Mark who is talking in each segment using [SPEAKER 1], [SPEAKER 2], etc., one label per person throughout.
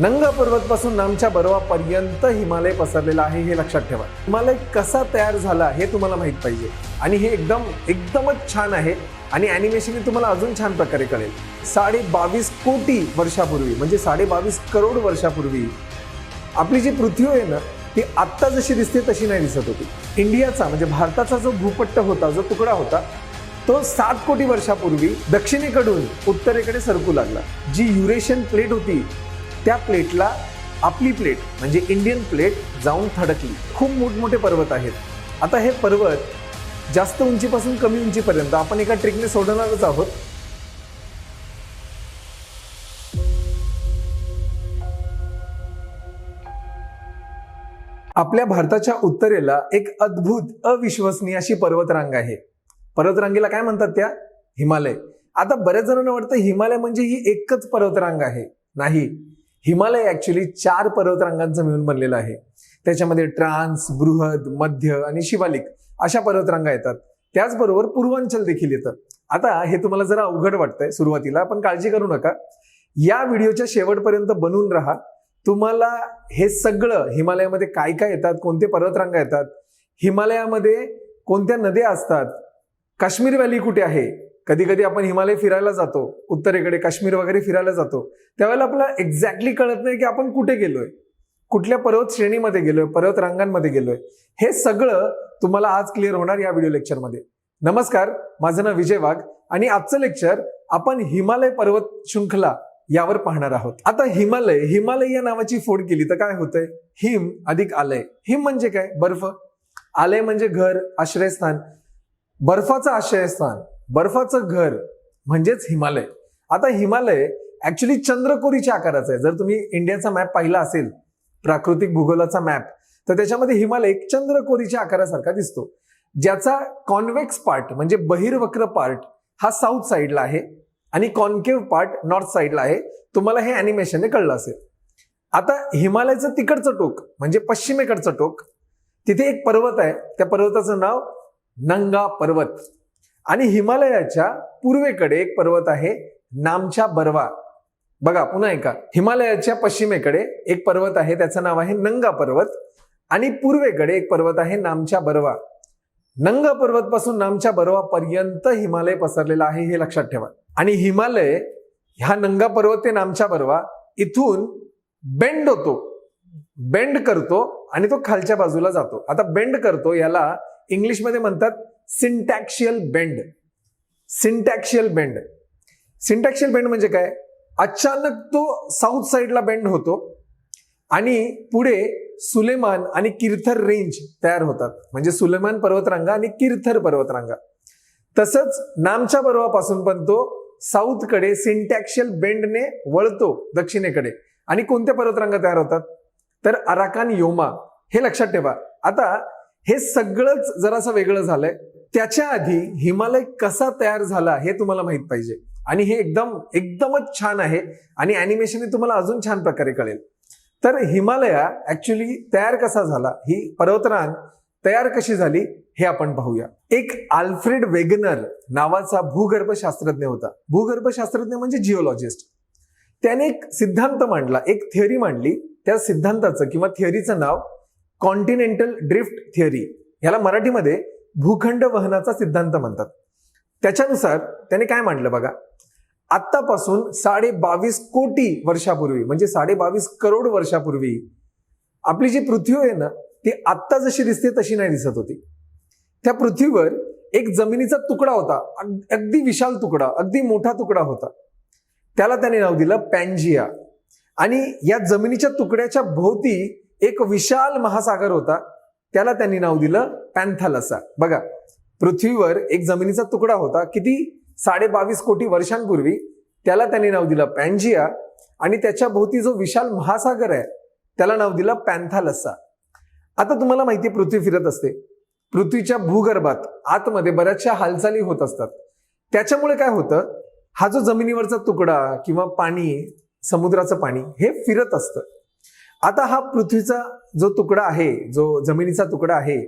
[SPEAKER 1] नंग पर्वत पासून नामच्या पर्यंत हिमालय पसरलेला आहे हे लक्षात ठेवा. हिमालय कसा तयार झाला हे तुम्हाला माहीत पाहिजे. आणि हे एकदम एकदमच छान आहे आणि अॅनिमेशन तुम्हाला अजून छान प्रकारे कळेल. साडे बावीस कोटी वर्षापूर्वी म्हणजे साडे बावीस करोड वर्षापूर्वी आपली जी पृथ्वी आहे ना ती आत्ता जशी दिसते तशी नाही दिसत होती. इंडियाचा म्हणजे भारताचा जो भूपट्ट होता जो तुकडा होता तो सात कोटी वर्षापूर्वी दक्षिणेकडून उत्तरेकडे सरकू लागला. जी युरेशियन प्लेट होती त्या प्लेटला आपली प्लेट म्हणजे इंडियन प्लेट जाऊन थडकली. खूप मोठमोठे पर्वत आहेत. आता हे पर्वत जास्त उंचीपासून कमी उंचीपर्यंत आपण एका ट्रिकने सोडवणारच आहोत. आपल्या भारताच्या उत्तरेला एक अद्भुत अविश्वसनीय अशी पर्वतरांग आहे. पर्वतरांगेला काय म्हणतात त्या? हिमालय. आता बऱ्याच जणांना वाटतं हिमालय म्हणजे ही एकच पर्वतरांग आहे. नाही. हिमालय ॲक्च्युली चार पर्वतरांगांचं मिळून बनलेलं आहे. त्याच्यामध्ये ट्रान्स बृहद मध्य आणि शिवालिक अशा पर्वतरांगा येतात. त्याचबरोबर पूर्वांचल देखील येतं. आता हे तुम्हाला जरा अवघड वाटतंय सुरुवातीला पण काळजी करू नका. या व्हिडिओच्या शेवटपर्यंत बनून राहा. तुम्हाला हे सगळं हिमालयामध्ये काय काय येतात कोणते पर्वतरांगा येतात हिमालयामध्ये कोणत्या नद्या असतात काश्मीर व्हॅली कुठे आहे कधी कधी आपण हिमालय फिरायला जातो उत्तरेकडे काश्मीर वगैरे फिरायला जातो त्यावेळेला आपल्याला एक्झॅक्टली कळत नाही की आपण कुठे गेलोय. कुठल्या पर्वत श्रेणीमध्ये गेलोय पर्वत रांगांमध्ये गेलोय. हे सगळं तुम्हाला आज क्लिअर होणार या व्हिडिओ लेक्चरमध्ये नमस्कार माझं नाव विजय वाघ आणि आजचं लेक्चर आपण हिमालय पर्वत शृंखला यावर पाहणार आहोत. आता हिमालय हिमालय या नावाची फोड केली तर काय होतंय? हिम अधिक आलय. हिम म्हणजे काय? बर्फ. आलय म्हणजे घर आश्रयस्थान. बर्फाचं आश्रयस्थान. बर्फाचं घर म्हणजेच हिमालय. आता हिमालय ऍक्च्युली चंद्रकोरीच्या आकाराचं आहे. जर तुम्ही इंडियाचा मॅप पाहिला असेल प्राकृतिक भूगोलाचा मॅप तर त्याच्यामध्ये हिमालय एक चंद्रकोरीच्या आकारासारखा दिसतो. ज्याचा कॉन्व्हेक्स पार्ट म्हणजे बहिर्वक्र पार्ट हा साऊथ साईडला आहे आणि कॉन्केव्ह पार्ट नॉर्थ साईडला आहे. तुम्हाला हे अॅनिमेशनने कळलं असेल. आता हिमालयाचं तिकडचं टोक म्हणजे पश्चिमेकडचं टोक तिथे एक पर्वत आहे. त्या पर्वताचं नाव नंगा पर्वत. आणि हिमालयाच्या पूर्वेकडे एक पर्वत आहे नामच्या बर्वा. बघा पुन्हा ऐका. हिमालयाच्या पश्चिमेकडे एक पर्वत आहे त्याचं नाव आहे नंगा पर्वत. आणि पूर्वेकडे एक पर्वत आहे नामच्या बर्वा. नंगा पर्वत पासून नामच्या बर्वा पर्यंत हिमालय पसरलेला आहे हे लक्षात ठेवा. आणि हिमालय ह्या नंगा पर्वत ते नामच्या बर्वा इथून बेंड होतो. बेंड करतो आणि तो खालच्या बाजूला जातो. आता बेंड करतो याला इंग्लिशमध्ये म्हणतात syntaxial bend. Syntaxial bend. Syntaxial bend म्हणजे काय? अचानक तो साऊथ साईडला बेंड होतो आणि पुढे सुलेमान आणि किर्थर रेंज तयार होतात. म्हणजे सुलेमान पर्वतरांगा आणि किर्थर पर्वतरांगा. तसंच नामच्या पर्वापासून पण तो साऊथकडे सिंटॅक्शियल बेंडने वळतो दक्षिणेकडे. आणि कोणत्या पर्वतरांगा तयार होतात? तर अराकान योमा. हे लक्षात ठेवा. आता हे सगळंच जरासं वेगळं झालंय. त्याच्या आधी हिमालय कसा तयार झाला हे तुम्हाला माहीत पाहिजे. आणि हे एकदम एकदमच छान आहे आणि अॅनिमेशन तुम्हाला अजून छान प्रकारे कळेल. तर हिमालया ऍक्च्युली तयार कसा झाला? ही पर्वतरांग तयार कशी झाली? हे आपण पाहूया. एक आल्फ्रेड वेगनर नावाचा भूगर्भशास्त्रज्ञ होता. भूगर्भशास्त्रज्ञ म्हणजे जिओलॉजिस्ट त्याने एक सिद्धांत मांडला एक थिअरी मांडली. त्या सिद्धांताचं किंवा थिअरीचं नाव कॉन्टिनेंटल ड्रिफ्ट थिअरी याला मराठीमध्ये भूखंड वहनाचा सिद्धांत म्हणतात. त्याच्यानुसार त्याने काय मांडलं बघा? आत्तापासून साडे बावीस कोटी वर्षापूर्वी म्हणजे साडे बावीस करोड वर्षापूर्वी आपली जी पृथ्वी आहे ना ती आत्ता जशी दिसते तशी नाही दिसत होती. त्या पृथ्वीवर एक जमिनीचा तुकडा होता अग- अगदी विशाल तुकडा अगदी मोठा तुकडा होता. त्याला त्याने नाव दिलं पॅन्जिया आणि या जमिनीच्या तुकड्याच्या भोवती एक विशाल महासागर होता. त्याला त्यांनी नाव दिलं पॅन्थालसा. बघा पृथ्वीवर एक जमिनीचा तुकडा होता किती? साडे बावीस कोटी वर्षांपूर्वी. त्याला त्यांनी नाव दिलं पॅन्जिया आणि त्याच्या भोवती जो विशाल महासागर आहे त्याला नाव दिलं पॅन्थालसा. आता तुम्हाला माहिती आहे, पृथ्वी फिरत असते. पृथ्वीच्या भूगर्भात आतमध्ये बऱ्याचशा हालचाली होत असतात. त्याच्यामुळे काय होतं हा जो जमिनीवरचा तुकडा किंवा पाणी समुद्राचं पाणी हे फिरत असतं. आता हा पृथ्वीचा जो तुकडा आहे जो जमिनीचा तुकडा आहे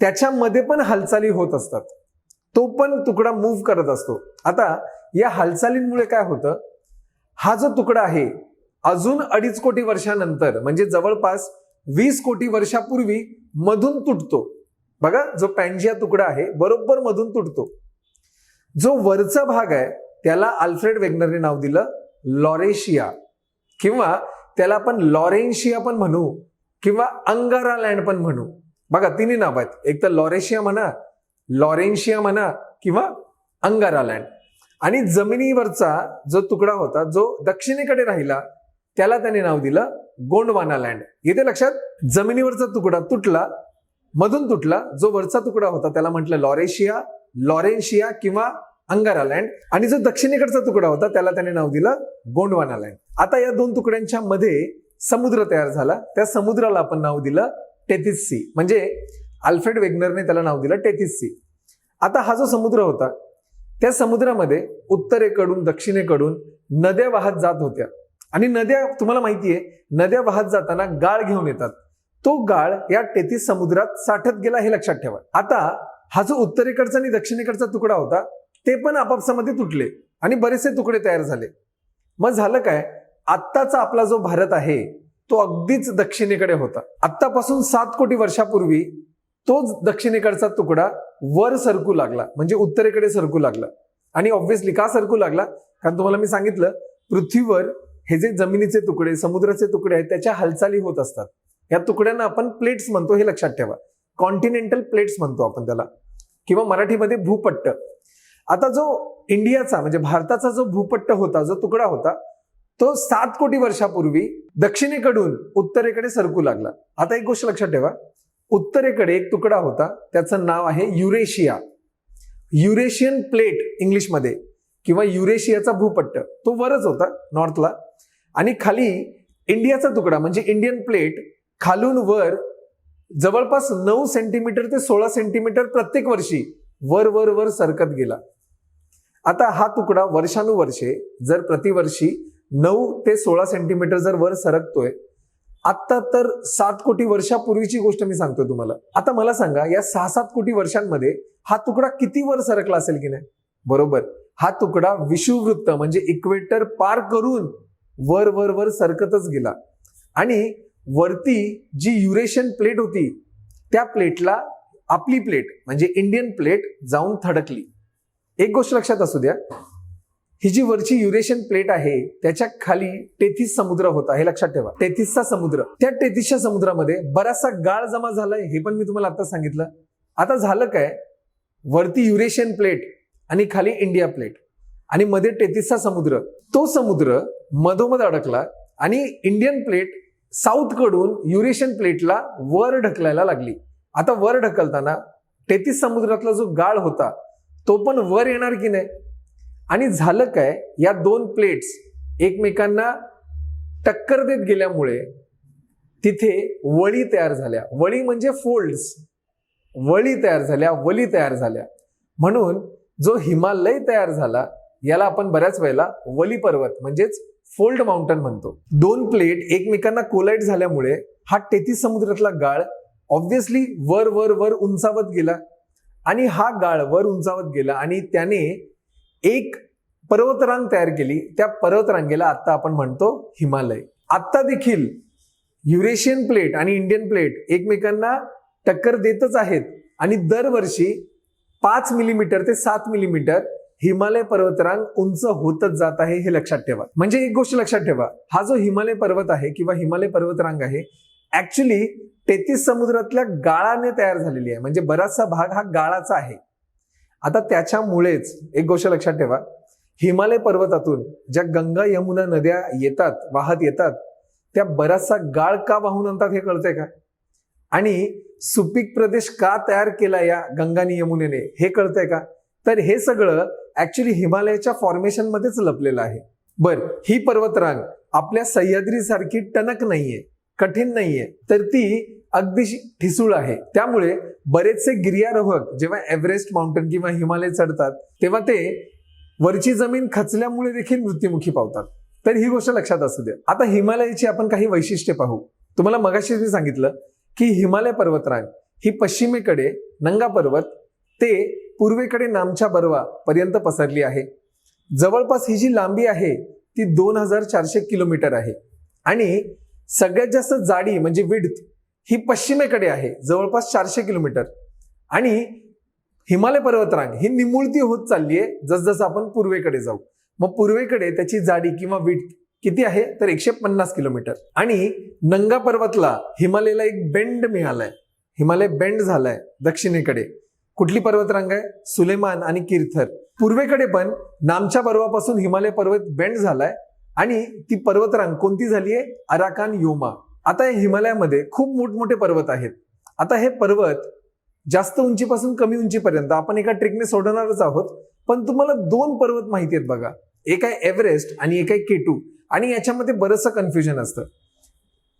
[SPEAKER 1] त्याच्यामध्ये पण हालचाली होत असतात. तो पण तुकडा मूव्ह करत असतो. आता या हालचालींमुळे काय होतं? हा जो तुकडा आहे अजून अडीच कोटी वर्षानंतर म्हणजे जवळपास वीस कोटी वर्षापूर्वी मधून तुटतो. बघा जो पॅन्जिया तुकडा आहे बरोबर मधून तुटतो. जो वरचा भाग आहे त्याला अल्फ्रेड वेगनरने नाव दिलं लॉरेशिया किंवा त्याला आपण लॉरेन्शिया पण म्हणू किंवा अंगारा लँड पण म्हणू. बघा तिन्ही नाव आहेत. एक तर लॉरेशिया म्हणा लॉरेन्शिया म्हणा किंवा अंगारा लँड आणि जमिनीवरचा जो तुकडा होता जो दक्षिणेकडे राहिला त्याला त्याने नाव दिलं गोंडवाना लँड येते लक्षात? जमिनीवरचा तुकडा तुटला मधून तुटला जो वरचा तुकडा होता त्याला म्हटलं लॉरेशिया लॉरेन्शिया किंवा अंगारा लँड आणि जो दक्षिणेकडचा तुकडा होता त्याला त्याने नाव दिलं गोंडवाना लँड आता या दोन तुकड्यांच्या मध्ये समुद्र तयार झाला. त्या समुद्राला आपण नाव दिलं टेथिस सी. म्हणजे अल्फ्रेड वेगनरने त्याला नाव दिलं टेथिस सी. आता हा जो समुद्र होता त्या समुद्रामध्ये उत्तरेकडून दक्षिणेकडून नद्या वाहत जात होत्या. आणि नद्या तुम्हाला माहितीये नद्या वाहत जाताना गाळ घेऊन येतात. तो गाळ या टेथिस समुद्रात साठत गेला हे लक्षात ठेवा. आता हा जो उत्तरेकडचा आणि दक्षिणेकडचा तुकडा होता ते पण आपापसामध्ये तुटले आणि बरेचसे तुकडे तयार झाले. मग झालं काय? आत्ताचा आपला जो भारत आहे तो अगदीच दक्षिणेकडे होता. आत्तापासून सात कोटी वर्षापूर्वी तोच दक्षिणेकडचा तुकडा वर सरकू लागला म्हणजे उत्तरेकडे सरकू लागला. आणि ऑब्व्हियसली का सरकू लागला? कारण तुम्हाला मी सांगितलं पृथ्वीवर हे जे जमिनीचे तुकडे समुद्राचे तुकडे आहेत त्याच्या हालचाली होत असतात. या तुकड्यांना आपण प्लेट्स म्हणतो हे लक्षात ठेवा. कॉन्टिनेंटल प्लेट्स म्हणतो आपण त्याला. किंवा मराठीमध्ये भूपट्ट. आता जो इंडियाचा म्हणजे भारताचा जो भूपट्ट होता जो तुकडा होता तो सात कोटी वर्षापूर्वी दक्षिणेकडून उत्तरेकडे सरकू लागला. आता एक गोष्ट लक्षात ठेवा. उत्तरेकडे एक तुकडा होता त्याचं नाव आहे युरेशिया. युरेशियन प्लेट इंग्लिशमध्ये किंवा युरेशियाचा भूपट्ट तो वरच होता नॉर्थला. आणि खाली इंडियाचा तुकडा म्हणजे इंडियन प्लेट खालून वर जवळपास नऊ सेंटीमीटर ते सोळा सेंटीमीटर प्रत्येक वर्षी वर वर वर सरकत गेला. आता हा तुकडा वर्षानुवर्षे जर प्रतिवर्षी नऊ ते सोळा सेंटीमीटर जर वर सरकतोय आत्ता तर सात कोटी वर्षापूर्वीची गोष्ट मी सांगतोय तुम्हाला. आता मला सांगा या सहा सात कोटी वर्षांमध्ये हा तुकडा किती वर सरकला असेल की नाही? बरोबर. हा तुकडा विषुववृत्त म्हणजे इक्वेटर पार करून वर वर वर सरकतच गेला. आणि वरती जी युरेशियन प्लेट होती त्या प्लेटला आपली प्लेट म्हणजे इंडियन प्लेट जाऊन थडकली. एक गोष्ट लक्षात असू द्या. ही जी वरची युरेशियन प्लेट आहे त्याच्याखाली टेथिस समुद्र होता हे लक्षात ठेवा. टेथिसचा समुद्र. त्या टेथिसच्या समुद्रामध्ये बराचसा गाळ जमा झालाय हे पण मी तुम्हाला आता सांगितलं. आता झालं काय? वरती युरेशियन प्लेट आणि खाली इंडिया प्लेट. आणि मध्ये टेथिसचा समुद्र. तो समुद्र मधोमध अडकला आणि इंडियन प्लेट साऊथकडून युरेशियन प्लेटला वर ढकलायला लागली. आता वर ढकलताना टेथिस समुद्रातला जो गाळ होता तो पण वर येणार की नाही? आणि झालं काय? या दोन प्लेट्स एकमेकांना टक्कर देत गेल्यामुळे तिथे वळी तयार झाल्या. वळी म्हणजे फोल्ड्स वळी तयार झाल्या वली तयार झाल्या. म्हणून जो हिमालय तयार झाला याला आपण बऱ्याच वेळेला वली पर्वत म्हणजेच फोल्ड माउंटन म्हणतो. दोन प्लेट एकमेकांना कोलाइट झाल्यामुळे हा टेथिस समुद्रातला गाळ ऑब्व्हियसली वर वर वर उंचावत गेला. आणि हा गाळ वर उंचावत गेला आणि त्याने एक पर्वतरांग तयार केली. त्या पर्वतरांगेला आत्ता आपण म्हणतो हिमालय. आत्ता देखील युरेशियन प्लेट आणि इंडियन प्लेट एकमेकांना टक्कर देतच आहेत. आणि दरवर्षी पाच मिलीमीटर ते सात मिलीमीटर हिमालय पर्वतरांग उंच होतच जात आहे हे लक्षात ठेवा. म्हणजे एक गोष्ट लक्षात ठेवा. हा जो हिमालय पर्वत आहे किंवा हिमालय पर्वतरांग आहे ऍक्च्युली तेहतीस समुद्रातल्या गाळाने तयार झालेली आहे. म्हणजे बराचसा भाग हा गाळाचा आहे. आता त्याच्यामुळेच एक गोष्ट लक्षात ठेवा. हिमालय पर्वतातून ज्या गंगा यमुना नद्या येतात वाहत येतात त्या बराचसा गाळ का वाहून आणतात हे कळतंय का? आणि सुपीक प्रदेश का तयार केला या गंगाने यमुनेने हे कळतंय का? तर हे सगळं ऍक्च्युली हिमालयाच्या फॉर्मेशनमध्येच लपलेलं आहे. बर ही पर्वतरांग आपल्या सह्याद्रीसारखी टणक नाहीये. कठीण नाहीये. तर ती अगदी ठिसूळ आहे. त्यामुळे बरेचसे गिर्यारोहक जेव्हा एव्हरेस्ट माउंटन किंवा हिमालय चढतात तेव्हा ते वरची जमीन खचल्यामुळे देखील मृत्युमुखी पावतात. तर ही गोष्ट लक्षात असू द्या. आता हिमालयाची आपण काही वैशिष्ट्ये पाहू. तुम्हाला मगाशीच मी सांगितलं की हिमालय पर्वतरांग ही पश्चिमेकडे नंगा पर्वत ते पूर्वेकडे नामच्या बर्वा पर्यंत पसरली आहे. जवळपास ही जी लांबी आहे ती दोन हजार चारशे किलोमीटर आहे. आणि सगळ्यात जास्त जाडी म्हणजे विड्थ ही पश्चिमेकडे आहे जवळपास चारशे किलोमीटर. आणि हिमालय पर्वतरांग ही निमुळती होत चालली आहे जसजसं आपण पूर्वेकडे जाऊ. मग पूर्वेकडे त्याची जाडी किंवा विड्थ किती आहे? तर एकशे पन्नास किलोमीटर. आणि नंगा पर्वतला हिमालयाला एक बेंड मिळालाय. हिमालय बेंड झालाय दक्षिणेकडे. कुठली पर्वतरांग आहे? सुलेमान आणि किर्थर. पूर्वेकडे पण नामच्या पर्वापासून हिमालय पर्वत बेंड झालाय. आणि ती पर्वतरांग कोणती झाली आहे? अराकान योमा. आता या हिमालयामध्ये खूप मोठमोठे पर्वत आहेत. आता हे पर्वत जास्त उंचीपासून कमी उंचीपर्यंत आपण एका ट्रिकने सोडवणारच आहोत. पण तुम्हाला दोन पर्वत माहिती आहेत बघा. एक आहे एव्हरेस्ट आणि एक आहे केटू. आणि याच्यामध्ये बरंचसं कन्फ्युजन असतं.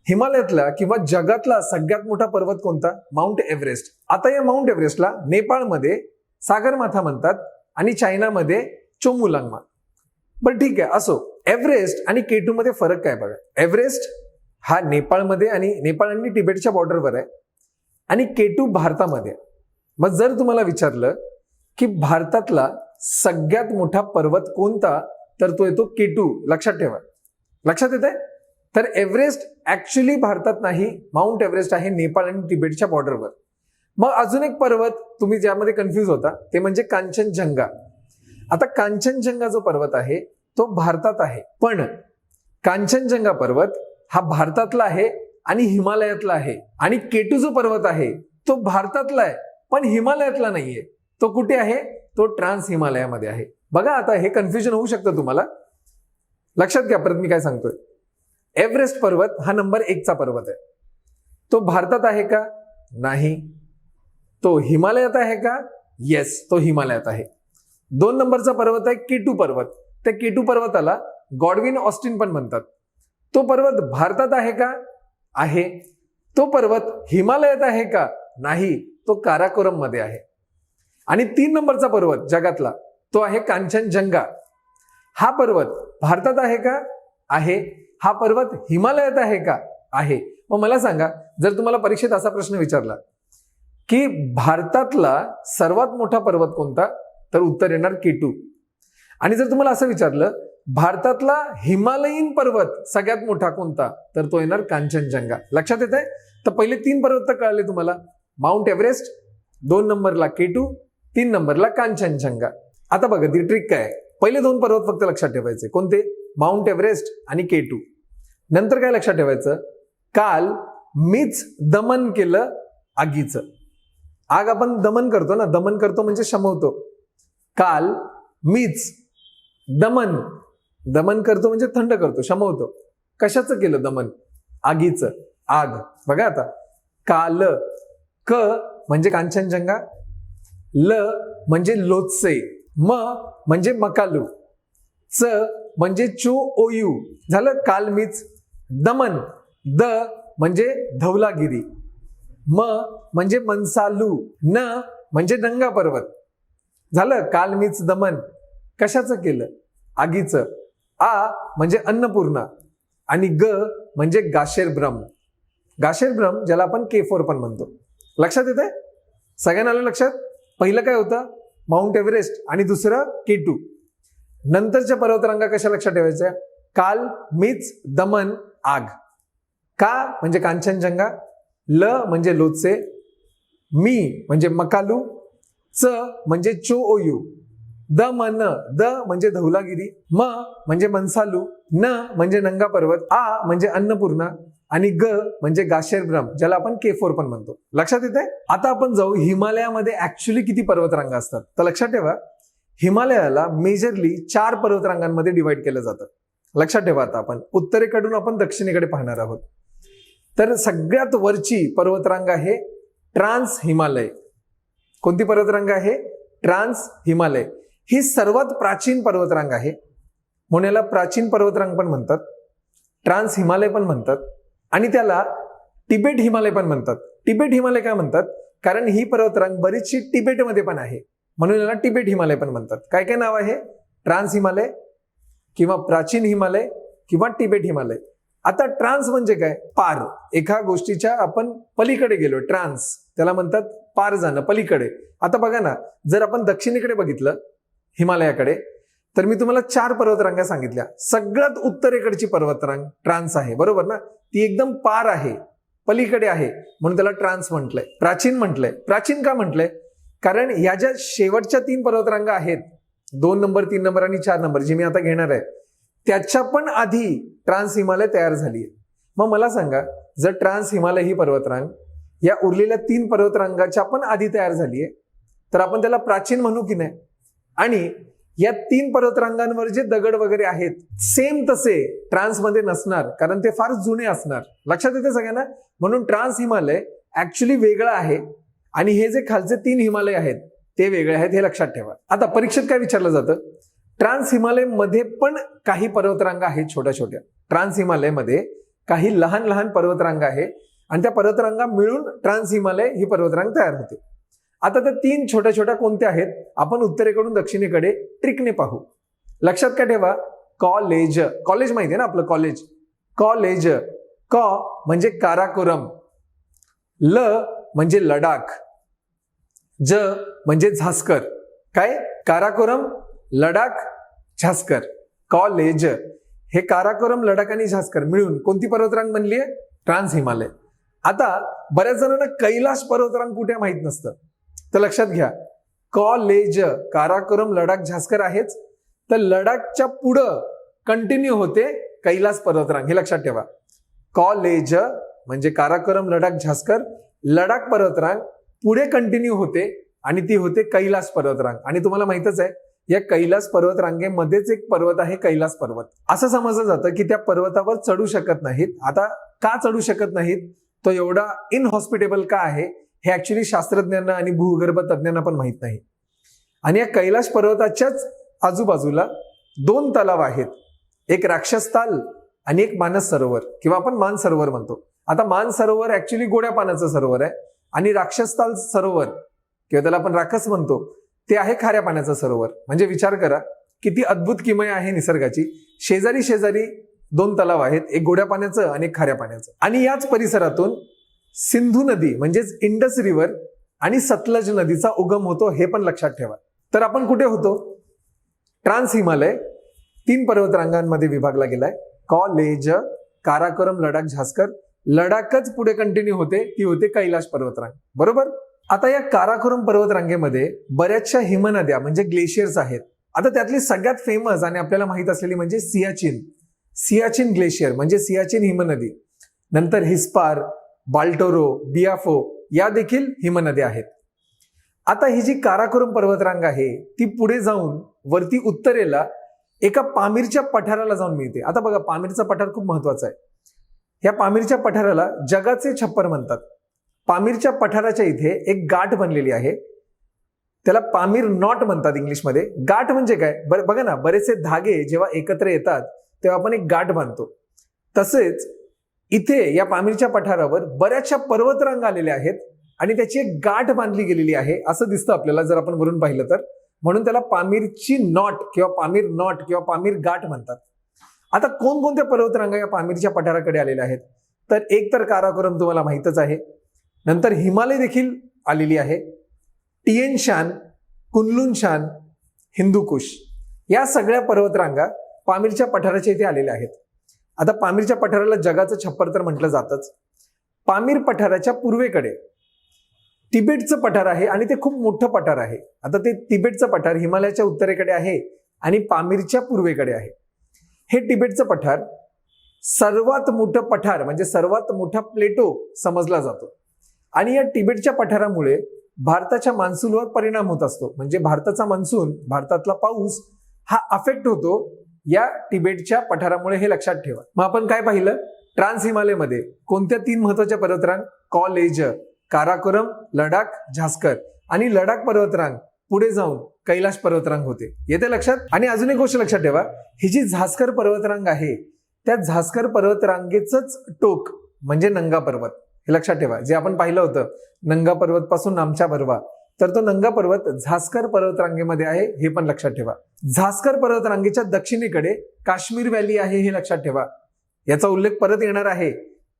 [SPEAKER 1] हिमालयातला किंवा जगातला सगळ्यात मोठा पर्वत कोणता? माउंट एव्हरेस्ट आता या माउंट एव्हरेस्टला नेपाळमध्ये सागरमाथा म्हणतात आणि चायनामध्ये चोमुलांगमा. बरं ठीक आहे असो. एव्हरेस्ट आणि केटू मध्ये फरक काय बघा? एव्हरेस्ट हा नेपाळमध्ये आणि नेपाळ आणि तिबेटच्या बॉर्डरवर आहे. आणि के टू भारतामध्ये मग जर तुम्हाला विचारलं की भारतातला सगळ्यात मोठा पर्वत कोणता तर तो येतो के टू. लक्षात ठेवा. लक्षात येत आहे तर एव्हरेस्ट ऍक्च्युली भारतात नाही माउंट एव्हरेस्ट आहे नेपाळ आणि तिबेटच्या बॉर्डरवर मग अजून एक पर्वत तुम्ही ज्यामध्ये कन्फ्यूज होता ते म्हणजे कांचनजंगा. आता कांचनजंगा जो पर्वत आहे तो भारतात आहे. पण कांचनजंगा पर्वत हा भारतातला आहे आणि हिमालयातला आहे. आणि केटू जो पर्वत आहे. तो भारतातला आहे पण हिमालयातला नाहीये. तो कुठे आहे? तो ट्रान्स हिमालयामध्ये आहे. बघा आता हे कन्फ्युजन होऊ शकतं तुम्हाला. लक्षात घ्या परत मी काय सांगतोय. एव्हरेस्ट पर्वत हा नंबर एकचा पर्वत आहे. तो भारतात आहे का? नाही. तो हिमालयात आहे का? येस तो हिमालयात आहे. दोन नंबरचा पर्वत आहे केटू पर्वत. त्या केटू पर्वताला गॉडविन ऑस्टिन पण म्हणतात. तो पर्वत भारतात आहे का? आहे. तो पर्वत हिमालयात आहे का? नाही. तो काराकोरममध्ये आहे. आणि तीन नंबरचा पर्वत जगातला तो आहे कांचनजंगा. हा पर्वत भारतात आहे का? आहे. हा पर्वत हिमालयात आहे का? आहे. मग मला सांगा जर तुम्हाला परीक्षेत असा प्रश्न विचारला की भारतातला सर्वात मोठा पर्वत कोणता? तर उत्तर येणार केटू. आणि जर तुम्हाला असं विचारलं भारतातला हिमालयीन पर्वत सगळ्यात मोठा कोणता? तर तो येणार कांचनजंगा. लक्षात येत आहे तर पहिले तीन पर्वत तर कळले तुम्हाला. माउंट एव्हरेस्ट दोन नंबरला केटू तीन नंबरला कांचनजंगा. आता बघा ती ट्रिक काय आहे? पहिले दोन पर्वत फक्त लक्षात ठेवायचे. कोणते? माउंट एव्हरेस्ट आणि केटू. नंतर काय लक्षात ठेवायचं? काल मीच दमन केलं आगीचं. आग आपण दमन करतो ना. दमन करतो म्हणजे शमवतो. काल मीच दमन. दमन करतो म्हणजे थंड करतो शमवतो. कशाचं केलं दमन? आगीचं. आग. बघा आता. काल क म्हणजे कांचनजंगा. ल म्हणजे लोत्से म म्हणजे मकालू. च म्हणजे चो ओयू. झालं? कालमीच. दमन. द म्हणजे धवलागिरी म म्हणजे मनसालू. न म्हणजे दंगा पर्वत. झालं? कालमीच दमन. कशाचं केलं? आगीचं. आ म्हणजे अन्नपूर्णा आणि ग म्हणजे गाशेर ब्रह्म गाशेर ब्रह्म ज्याला आपण के फोर पण म्हणतो. लक्षात येते सगळ्यांना आलं लक्षात? पहिलं काय होतं? माउंट एव्हरेस्ट आणि दुसरं के टू. नंतरच्या पर्वतरांगा कशा लक्षात ठेवायच्या? काल मीच दमन आग. का म्हणजे कांचनजंगा? ल म्हणजे लोचे मी म्हणजे मकालू. च म्हणजे चो ओयू द मन द म्हणजे धौलागिरी म म्हणजे मनसालू न म्हणजे नंगा पर्वत आ म्हणजे अन्नपूर्णा आणि ग म्हणजे गाशेरभ्रम ज्याला आपण के फोर पण म्हणतो. लक्षात येते आता आपण जाऊ हिमालयामध्ये ऍक्च्युली किती पर्वतरांगा असतात? तर लक्षात ठेवा हिमालयाला मेजरली चार पर्वतरांगांमध्ये डिवाइड केलं जातं. लक्षात ठेवा आता आपण. उत्तरेकडून आपण दक्षिणेकडे पाहणार आहोत. तर सगळ्यात वरची पर्वतरांग आहे ट्रान्स हिमालय. कोणती पर्वतरांग आहे? ट्रान्स हिमालय. ही सर्वात प्राचीन पर्वतरांग आहे. म्हणून याला प्राचीन पर्वतरांग पण म्हणतात. ट्रान्स हिमालय पण म्हणतात. आणि त्याला तिबेट हिमालय पण म्हणतात. तिबेट हिमालय काय म्हणतात? कारण ही पर्वतरांग बरीचशी तिबेटमध्ये पण आहे. म्हणून याला तिबेट हिमालय पण म्हणतात. काय काय नाव आहे? ट्रान्स हिमालय किंवा प्राचीन हिमालय किंवा तिबेट हिमालय. आता ट्रान्स म्हणजे काय? पार. एका गोष्टीच्या आपण पलीकडे गेलो. ट्रान्स. त्याला म्हणतात पार जाणं पलीकडे. आता बघा ना जर आपण दक्षिणेकडे बघितलं हिमालयाकडे. तर मी तुम्हाला चार पर्वतरांगा सांगितल्या. सगळ्यात उत्तरेकडची पर्वतरांग ट्रान्स आहे. बरोबर ना? ती एकदम पार आहे. पलीकडे आहे. म्हणून त्याला ट्रान्स म्हटलंय. प्राचीन म्हटलंय. प्राचीन का म्हटलंय? कारण ह्या ज्या शेवटच्या तीन पर्वतरांगा आहेत दोन नंबर तीन नंबर आणि चार नंबर जी मी आता घेणार आहे त्याच्या पण आधी ट्रान्स हिमालय तयार झाली आहे. मग मला सांगा जर ट्रान्स हिमालय ही पर्वतरांग या उरलेल्या तीन पर्वतरांगाच्या पण आधी तयार झाली आहे तर आपण त्याला प्राचीन म्हणू की नाही? आणि या तीन पर्वतरांगांवर जे दगड वगैरे आहेत सेम तसे ट्रान्समध्ये नसणार कारण ते फार जुने असणार. लक्षात येते सगळ्यांना? म्हणून ट्रान्स हिमालय ऍक्च्युली वेगळं आहे. आणि हे जे खालचे तीन हिमालय आहेत ते वेगळे आहेत हे लक्षात ठेवा. आता परीक्षेत काय विचारलं जातं? ट्रान्स हिमालयमध्ये पण काही पर्वतरांगा आहेत छोट्या छोट्या ट्रान्स हिमालयमध्ये काही लहान लहान पर्वतरांगा आहे. आणि त्या पर्वतरांगा मिळून ट्रान्स हिमालय ही पर्वतरांग तयार होते. आता त्या तीन छोट्या छोट्या कोणत्या आहेत? आपण उत्तरेकडून दक्षिणेकडे ट्रिकने पाहू. लक्षात काय ठेवा? कॉलेज. कॉलेज माहिती आहे ना आपलं कॉलेज. कॉलेज. क म्हणजे काराकोरम. ल म्हणजे लडाख. ज म्हणजे झास्कर. काय? काराकोरम लडाख झास्कर. कॉलेज. हे काराकोरम लडाख आणि झास्कर मिळून कोणती पर्वतरांग बनली आहे? ट्रान्स हिमालय. आता बऱ्याच जणांना कैलाश पर्वतरांग कुठे माहीत माहीत नसतं. तर लक्षात घ्या. कॉलेज काराकोरम लडाख झास्कर आहेच. तर लडाखच्या पुढं कंटिन्यू होते कैलास पर्वतरांग. हे लक्षात ठेवा. कॉलेज म्हणजे काराकोरम लडाख झास्कर. लडाख पर्वतरांग पुढे कंटिन्यू होते आणि ती होते कैलास पर्वतरांग. आणि तुम्हाला माहितच आहे या कैलास पर्वतरांगेमध्येच एक पर्वत आहे कैलास पर्वत. असं समजलं जातं की त्या पर्वतावर चढू शकत नाहीत. आता का चढू शकत नाहीत? तो एवढा इनहॉस्पिटेबल का आहे? हे ऍक्च्युली शास्त्रज्ञांना आणि भूगर्भ तज्ज्ञांना पण माहीत नाही. आणि या कैलाश पर्वताच्याच आजूबाजूला दोन तलाव आहेत. एक राक्षस ताल आणि एक मानस सरोवर किंवा आपण मान सरोवर म्हणतो. आता मान सरोवर ऍक्च्युली गोड्या पाण्याचं सरोवर आहे. आणि राक्षसताल सरोवर किंवा त्याला आपण राखस म्हणतो ते आहे खाऱ्या पाण्याचं सरोवर. म्हणजे विचार करा किती अद्भुत किमया आहे निसर्गाची. शेजारी शेजारी दोन तलाव आहेत एक गोड्या पाण्याचं आणि एक खाऱ्या पाण्याचं. आणि याच परिसरातून सिंधू नदी म्हणजेच इंडस रिव्हर आणि सतलज नदीचा उगम होतो हे पण लक्षात ठेवा. तर आपण कुठे होतो? ट्रान्स हिमालय तीन पर्वतरांगांमध्ये विभागला गेलाय. कॉलेज काराकोरम लडाख झास्कर. लडाखच पुढे कंटिन्यू होते ती होते कैलाश पर्वतरांग. बरोबर? आता या काराकोरम पर्वतरांगेमध्ये बऱ्याचशा हिमनद्या म्हणजे ग्लेशियर्स आहेत. आता त्यातली सगळ्यात फेमस आणि आपल्याला माहीत असलेली म्हणजे सियाचिन. सियाचिन ग्लेशियर म्हणजे सियाचिन हिमनदी. नंतर हिस्पार बाल्टोरो बियाफो या देखील हिमनद्या आहेत. आता ही जी काराकोरम पर्वतरांग आहे ती पुढे जाऊन वरती उत्तरेला एका पामीरच्या पठाराला जाऊन मिळते. आता बघा पामीरचा पठार खूप महत्त्वाचा आहे. या पामीरच्या पठाराला जगाचे छप्पर म्हणतात. पामीरच्या पठाराच्या इथे एक गाठ बनलेली आहे. त्याला पामीर नॉट म्हणतात इंग्लिशमध्ये. गाठ म्हणजे काय? बर बघा ना बरेचसे धागे जेव्हा एकत्र येतात तेव्हा आपण एक गाठ बांधतो. तसेच इथे या पामीरच्या पठारावर बऱ्याचशा पर्वतरांग आलेल्या आहेत आणि त्याची एक गाठ बांधली गेलेली आहे असं दिसतं आपल्याला जर आपण वरून पाहिलं तर. म्हणून त्याला पामीरची नॉट किंवा पामीर नॉट किंवा पामीर गाठ म्हणतात. आता कोणकोणत्या पर्वतरांगा या पामीरच्या पठाराकडे आलेल्या आहेत? तर एक तर काराकोरम तुम्हाला माहीतच आहे. नंतर हिमालय देखील आलेली आहे. Tien Shan Kunlun Shan Hindukush या सगळ्या पर्वतरांगा पामीरच्या पठाराच्या इथे आलेल्या आहेत. आता पामीरच्या पठाराला जगाचं छप्पर तर म्हटलं जातच. पामीर पठाराच्या पूर्वेकडे तिबेटचं पठार आहे आणि ते खूप मोठं पठार आहे. आता ते तिबेटचं पठार हिमालयाच्या उत्तरेकडे आहे आणि पामीरच्या पूर्वेकडे आहे. हे तिबेटचं पठार सर्वात मोठं पठार म्हणजे सर्वात मोठा प्लेटो समजला जातो. आणि या तिबेटच्या पठारामुळे भारताच्या मान्सूनवर परिणाम होत असतो. म्हणजे भारताचा मान्सून भारतातला पाऊस हा अफेक्ट होतो या तिबेटच्या पठारामुळे हे लक्षात ठेवा. मग आपण काय पाहिलं? ट्रान्स हिमालयमध्ये कोणत्या तीन महत्त्वाच्या पर्वतरांग? कॉलेज काराकोरम लडाख झास्कर. आणि लडाख पर्वतरांग पुढे जाऊन कैलाश पर्वतरांग होते. येते लक्षात? आणि अजून एक गोष्ट लक्षात ठेवा. ही जी झास्कर पर्वतरांग आहे त्या झास्कर पर्वतरांगेच टोक म्हणजे नंगा पर्वत. हे लक्षात ठेवा. जे आपण पाहिलं होतं नंगा पर्वत पासून नामच्या भरवा. तर तो नंगा पर्वत झास्कर पर्वतरांगेमध्ये आहे हे पण लक्षात ठेवा. झास्कर पर्वतरांगेच्या दक्षिणेकडे काश्मीर व्हॅली आहे हे लक्षात ठेवा. याचा उल्लेख परत येणार आहे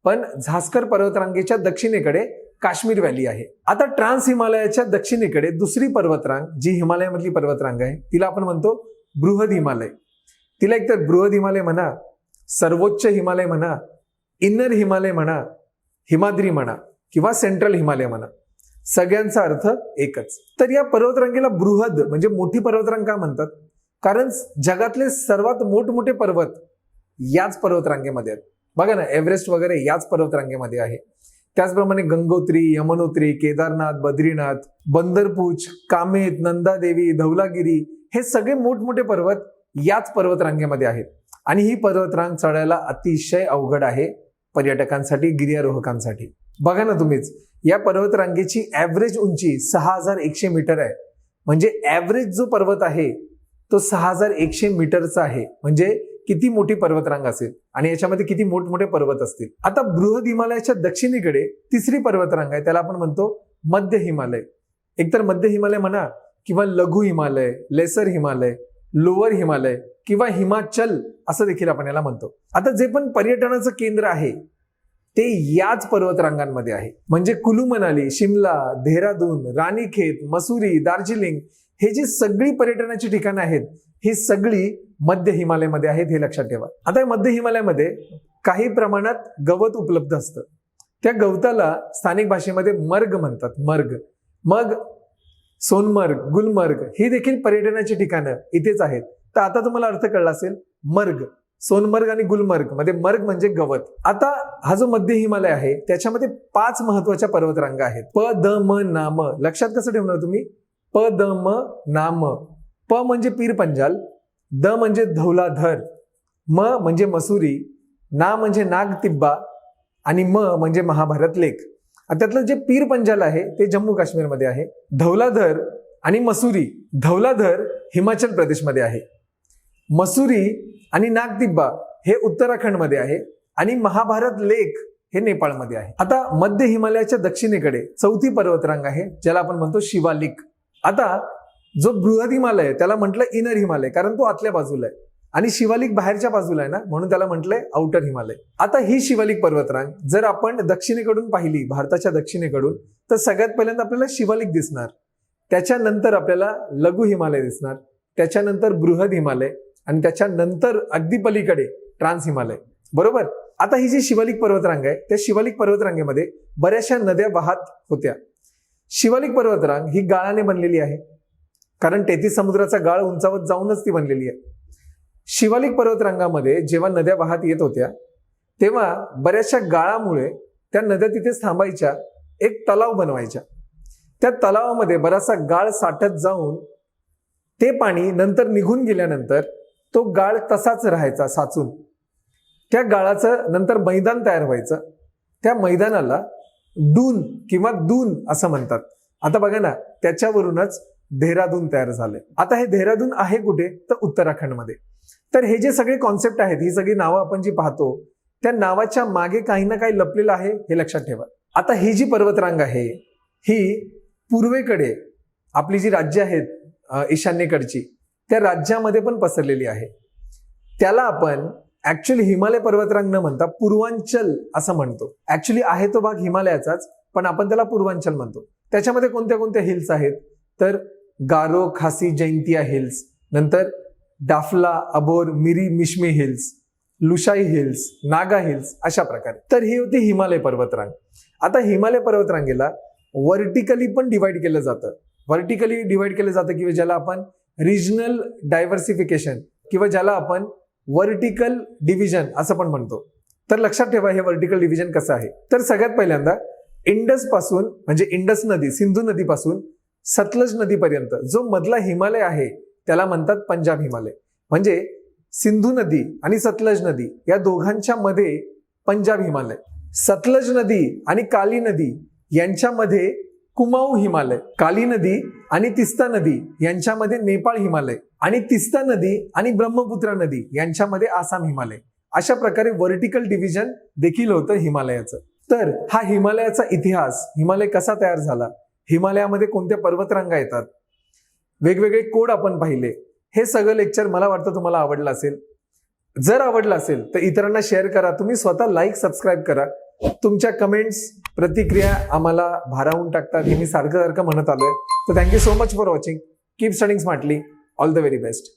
[SPEAKER 1] पण झास्कर पर्वतरांगेच्या दक्षिणेकडे काश्मीर व्हॅली आहे. आता ट्रान्स हिमालयाच्या दक्षिणेकडे दुसरी पर्वतरांग जी हिमालयामधली पर्वतरांग आहे तिला आपण म्हणतो बृहद हिमालय. तिला एकतर बृहद हिमालय म्हणा सर्वोच्च हिमालय म्हणा इन्नर हिमालय म्हणा हिमाद्री म्हणा किंवा सेंट्रल हिमालय म्हणा. सगळ्यांचा अर्थ एकच. तर या पर्वतरांगेला बृहद म्हणजे मोठी पर्वतरांग का म्हणतात? कारण जगातले सर्वात मोठमोठे पर्वत याच पर्वतरांगेमध्ये आहेत. बघा ना एव्हरेस्ट वगैरे याच पर्वतरांगेमध्ये आहे. त्याचप्रमाणे गंगोत्री यमुनोत्री केदारनाथ बद्रीनाथ बंदरपूच कामेत नंदादेवी धौलागिरी हे सगळे मोठमोठे पर्वत याच पर्वतरांगेमध्ये आहेत. आणि ही पर्वतरांग चढायला अतिशय अवघड आहे पर्यटकांसाठी गिर्यारोहकांसाठी. बघा ना तुम्हीच या पर्वतरांगेची ॲव्हरेज उंची सहा हजार एकशे मीटर आहे. म्हणजे ॲव्हरेज जो पर्वत आहे तो सहा हजार एकशे मीटरचा आहे. म्हणजे किती मोठी पर्वतरांग असेल आणि याच्यामध्ये किती मोठमोठे पर्वत असतील. आता बृहद हिमालयाच्या दक्षिणेकडे तिसरी पर्वतरांग आहे त्याला आपण म्हणतो मध्य हिमालय. एकतर मध्य हिमालय म्हणा किंवा लघु हिमालय लेसर हिमालय लोअर हिमालय किंवा हिमाचल असं देखील आपण याला म्हणतो. आता जे पण पर्यटनाचं केंद्र आहे ते याच पर्वतरांगांमध्ये आहे. म्हणजे कुलू मनाली शिमला देहरादून राणीखेत मसुरी दार्जिलिंग हे जी सगळी पर्यटनाची ठिकाणं आहेत ही सगळी मध्य हिमालयामध्ये आहेत हे लक्षात ठेवा. आता या मध्य हिमालयामध्ये काही प्रमाणात गवत उपलब्ध असतं. त्या गवताला स्थानिक भाषेमध्ये मर्ग म्हणतात मर्ग. मग सोनमर्ग गुलमर्ग ही देखील पर्यटनाची ठिकाणं इथेच आहेत. तर आता तुम्हाला अर्थ कळला असेल मर्ग. सोनमर्ग आणि गुलमर्ग. मध्ये मर्ग म्हणजे गवत. आता हा जो मध्य हिमालय आहे त्याच्यामध्ये पाच महत्त्वाच्या पर्वतरांगा आहेत. प द म नाम लक्षात कसं ठेवणार तुम्ही? प द म नाम प म्हणजे पीर पंजाल द म्हणजे धौलाधर म म्हणजे मसुरी ना म्हणजे नाग तिब्बा आणि म म्हणजे महाभारत लेख. आणि त्यातलं जे पीर पंजाल आहे ते जम्मू काश्मीरमध्ये आहे. धौलाधर आणि मसुरी. धौलाधर हिमाचल प्रदेशमध्ये आहे. मसुरी आणि नागदिब्बा हे उत्तराखंडमध्ये आहे आणि महाभारत लेक हे नेपाळमध्ये आहे. आता मध्य हिमालयाच्या दक्षिणेकडे चौथी पर्वतरांग आहे ज्याला आपण म्हणतो शिवालिक. आता जो बृहद हिमालय आहे, त्याला म्हटलं इनर हिमालय कारण तो आतल्या बाजूला आहे. आणि शिवालिक बाहेरच्या बाजूला आहे ना म्हणून त्याला म्हटलंय आउटर हिमालय. आता ही शिवालिक पर्वतरांग जर आपण दक्षिणेकडून पाहिली भारताच्या दक्षिणेकडून तर सगळ्यात पहिल्यांदा आपल्याला शिवालिक दिसणार. त्याच्यानंतर आपल्याला लघु हिमालय दिसणार. त्याच्यानंतर बृहद हिमालय. आणि त्याच्यानंतर अगदी पलीकडे ट्रान्स हिमालय. बरोबर? आता ही जी शिवालिक पर्वतरांग आहे त्या शिवालिक पर्वतरांगेमध्ये बऱ्याचशा नद्या वाहत होत्या. शिवालिक पर्वतरांग ही गाळाने बनलेली आहे. कारण तेथील समुद्राचा गाळ उंचावत जाऊनच ती बनलेली आहे. शिवालिक पर्वतरांगामध्ये जेव्हा नद्या वाहत येत होत्या तेव्हा बऱ्याचशा गाळामुळे त्या नद्या तिथेच थांबायच्या एक तलाव बनवायच्या. त्या तलावामध्ये बराचसा गाळ साठत जाऊन ते पाणी नंतर निघून गेल्यानंतर तो गाळ तसाच राहायचा साचून. त्या गाळाचं नंतर मैदान तयार व्हायचं. त्या मैदानाला डून किंवा दून असं म्हणतात. आता बघा ना त्याच्यावरूनच देहरादून तयार झाले आता हे देहरादून आहे कुठे? तर उत्तराखंडमध्ये. तर हे जे सगळे कॉन्सेप्ट आहेत ही सगळी नावं आपण जी पाहतो त्या नावाच्या मागे काही ना काही लपलेलं आहे हे लक्षात ठेवा. आता ही जी पर्वतरांग आहे ही पूर्वेकडे आपली जी राज्य आहेत ईशान्येकडची त्या राज्यामध्ये पण पसरलेली आहे. त्याला आपण ऍक्च्युली हिमालय पर्वतरांग न म्हणता पूर्वांचल असं म्हणतो. ऍक्च्युली आहे तो भाग हिमालयाचाच पण आपण त्याला पूर्वांचल म्हणतो. त्याच्यामध्ये कोणत्या कोणत्या हिल्स आहेत? तर गारो खासी जैंतिया हिल्स नंतर Dafla Abor Miri Mishmi hills Lushai hills Naga hills अशा प्रकारे. तर ही होती हिमालय पर्वतरांग. आता हिमालय पर्वतरांगेला व्हर्टिकली पण डिवाइड केलं जातं. व्हर्टिकली डिवाइड केलं जातं किंवा ज्याला आपण रिजनल डायव्हर्सिफिकेशन किंवा ज्याला आपण व्हर्टिकल डिव्हिजन असं पण म्हणतो. तर लक्षात ठेवा हे व्हर्टिकल डिव्हिजन कसं आहे? तर सगळ्यात पहिल्यांदा इंडसपासून म्हणजे इंडस नदी सिंधू नदीपासून सतलज नदीपर्यंत जो मधला हिमालय आहे त्याला म्हणतात पंजाब हिमालय. म्हणजे सिंधू नदी आणि सतलज नदी या दोघांच्या मध्ये पंजाब हिमालय. सतलज नदी आणि काली नदी यांच्यामध्ये कुमाऊ हिमालय काली नदी आणि तिस्ता नदी यांच्यामध्ये नेपाळ हिमालय आणि तिस्ता नदी आणि ब्रह्मपुत्रा नदी यांच्यामध्ये आसाम हिमालय. अशा प्रकारे व्हर्टिकल डिव्हिजन देखील होतं हिमालयाचं. तर हा हिमालयाचा इतिहास हिमालय कसा तयार झाला? हिमालयामध्ये कोणत्या पर्वतरांगा येतात? वेगवेगळे कोड आपण पाहिले. हे सगळं लेक्चर मला वाटतं तुम्हाला आवडलं असेल. जर आवडलं असेल तर इतरांना शेअर करा. तुम्ही स्वतः लाईक सबस्क्राईब करा. तुमच्या कमेंट्स प्रतिक्रिया आम्हाला भारावून टाकतात. हे मी सारखं सारखं म्हणत आलोय. तर thank you so much for watching keep studying smartly all the very best